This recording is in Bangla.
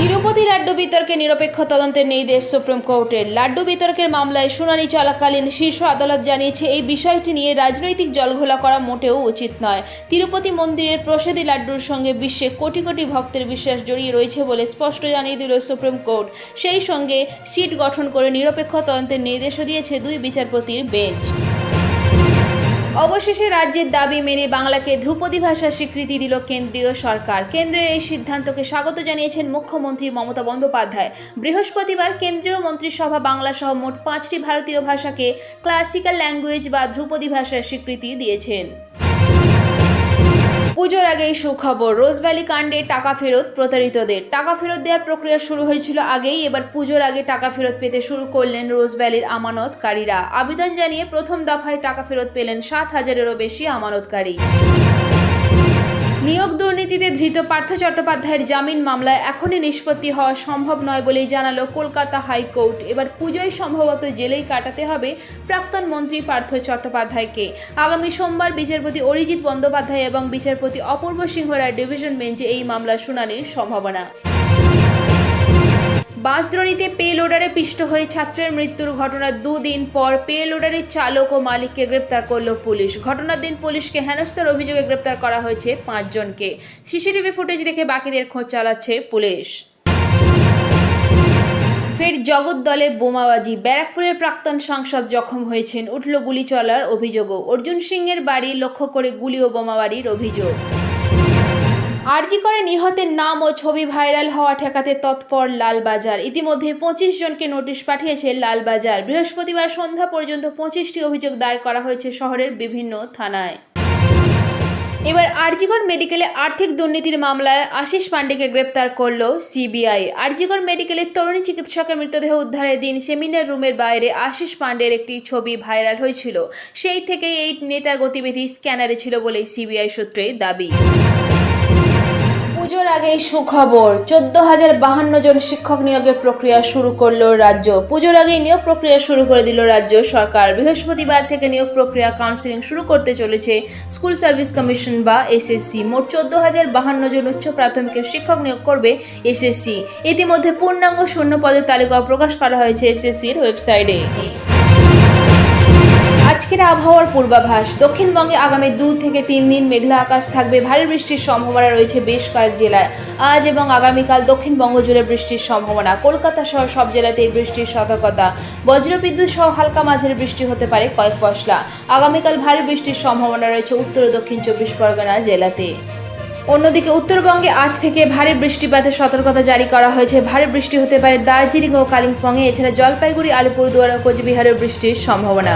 তিরুপতি লাড্ডু বিতর্কে নিরপেক্ষ তদন্তের নির্দেশ সুপ্রিম কোর্টের। লাড্ডু বিতর্কের মামলায় শুনানি চলাকালীন শীর্ষ আদালত জানিয়েছে, এই বিষয়টি নিয়ে রাজনৈতিক জলঘোলা করা মোটেও উচিত নয়। তিরুপতি মন্দিরের প্রসাদী লাড্ডুর সঙ্গে বিশ্বে কোটি কোটি ভক্তের বিশ্বাস জড়িয়ে রয়েছে বলে স্পষ্ট জানিয়ে দিল সুপ্রিম কোর্ট। সেই সঙ্গে সিট গঠন করে নিরপেক্ষ তদন্তের নির্দেশও দিয়েছে দুই বিচারপতির বেঞ্চ। অবশেষে রাজ্যের দাবি মেনে বাংলাকে ধ্রুপদী ভাষার স্বীকৃতি দিল কেন্দ্রীয় সরকার। কেন্দ্রের এই সিদ্ধান্তকে স্বাগত জানিয়েছেন মুখ্যমন্ত্রী মমতা বন্দ্যোপাধ্যায়। বৃহস্পতিবার কেন্দ্রীয় মন্ত্রিসভা বাংলা সহ মোট পাঁচটি ভারতীয় ভাষাকে ক্লাসিক্যাল ল্যাঙ্গুয়েজ বা ধ্রুপদী ভাষার স্বীকৃতি দিয়েছেন। পুজোর আগে এই সুখবর রোজভ্যালি কাণ্ডে টাকা ফেরত প্রতারিতদের। টাকা ফেরত দেওয়ার প্রক্রিয়া শুরু হয়েছিল আগেই। এবার পুজোর আগে টাকা ফেরত পেতে শুরু করলেন রোজভ্যালির আমানতকারীরা। আবেদন জানিয়ে প্রথম দফায় টাকা ফেরত পেলেন সাত হাজারেরও বেশি আমানতকারী। নিয়োগ দুর্নীতিতে ধৃত পার্থ চট্টোপাধ্যায়ের জামিন মামলায় এখনই নিষ্পত্তি হওয়া সম্ভব নয় বলেই জানালো কলকাতা হাইকোর্ট। এবার পুজোয় সম্ভবত জেলেই কাটাতে হবে প্রাক্তন মন্ত্রী পার্থ চট্টোপাধ্যায়কে। আগামী সোমবার বিচারপতি অরিজিৎ বন্দ্যোপাধ্যায় এবং বিচারপতি অপূর্ব সিংহ রায় ডিভিশন বেঞ্চে এই মামলার শুনানির সম্ভাবনা। বাসদ্রোণীতে পে লোডারে পিষ্ট হয়ে ছাত্রের মৃত্যুর ঘটনার দুদিন পর পে লোডারের চালক ও মালিককে গ্রেপ্তার করল পুলিশ। ঘটনার দিন পুলিশকে হেনস্থার অভিযোগে গ্রেপ্তার করা হয়েছে পাঁচজনকে। সিসিটিভি ফুটেজ দেখে বাকিদের খোঁজ চালাচ্ছে পুলিশ। ফের জগদ্দলে বোমাবাজি। ব্যারাকপুরের প্রাক্তন সাংসদ জখম হয়েছেন। উঠল গুলি চলার অভিযোগও। অর্জুন সিংয়ের বাড়ি লক্ষ্য করে গুলি ও বোমাবাড়ির অভিযোগ। আরজি করে নিহতের নাম ও ছবি ভাইরাল হওয়া ঠেকাতে তৎপর লালবাজার। ইতিমধ্যে পঁচিশ জনকে নোটিশ পাঠিয়েছে লালবাজার। বৃহস্পতিবার সন্ধ্যা পর্যন্ত পঁচিশটি অভিযোগ দায়ের করা হয়েছে শহরের বিভিন্ন থানায়। এবার আরজিগর মেডিকেলে আর্থিক দুর্নীতির মামলায় আশিস পান্ডেকে গ্রেপ্তার করল সিবিআই। আরজিগর মেডিকেলের তরুণী চিকিৎসকের মৃতদেহ উদ্ধারের দিন সেমিনার রুমের বাইরে আশিস পান্ডের একটি ছবি ভাইরাল হয়েছিল। সেই থেকেই এই নেতার গতিবিধি স্ক্যানারে ছিল বলে সিবিআই সূত্রে দাবি। পুজোর আগে সুখবর। চোদ্দ হাজার বাহান্ন জন শিক্ষক নিয়োগের প্রক্রিয়া শুরু করল রাজ্য। পুজোর আগে নিয়োগ প্রক্রিয়া শুরু করে দিল রাজ্য সরকার। বৃহস্পতিবার থেকে নিয়োগ প্রক্রিয়া কাউন্সিলিং শুরু করতে চলেছে স্কুল সার্ভিস কমিশন বা এসএসসি মোট চোদ্দ হাজার বাহান্ন জন উচ্চ প্রাথমিকের শিক্ষক নিয়োগ করবে এসএসসি ইতিমধ্যে পূর্ণাঙ্গ শূন্য পদের তালিকা প্রকাশ করা হয়েছে এসএসসির ওয়েবসাইটে আজকের আবহাওয়ার পূর্বাভাস। দক্ষিণবঙ্গে আগামী দু থেকে তিন দিন মেঘলা আকাশ থাকবে, ভারী বৃষ্টির সম্ভাবনা রয়েছে বেশ কয়েক জেলায়। আজ এবং আগামীকাল দক্ষিণবঙ্গ জুড়ে বৃষ্টির সম্ভাবনা। কলকাতা সহ সব জেলাতেই বৃষ্টির সতর্কতা। বজ্রবিদ্যুৎ সহ হালকা মাঝের বৃষ্টি হতে পারে কয়েক পশলা। আগামীকাল ভারী বৃষ্টির সম্ভাবনা রয়েছে উত্তর ও দক্ষিণ চব্বিশ পরগনা জেলাতে। অন্যদিকে উত্তরবঙ্গে আজ থেকে ভারী বৃষ্টিপাতের সতর্কতা জারি করা হয়েছে। ভারী বৃষ্টি হতে পারে দার্জিলিং ও কালিম্পংয়ে, এছাড়া জলপাইগুড়ি, আলিপুরদুয়ার ও কোচবিহারের বৃষ্টির সম্ভাবনা।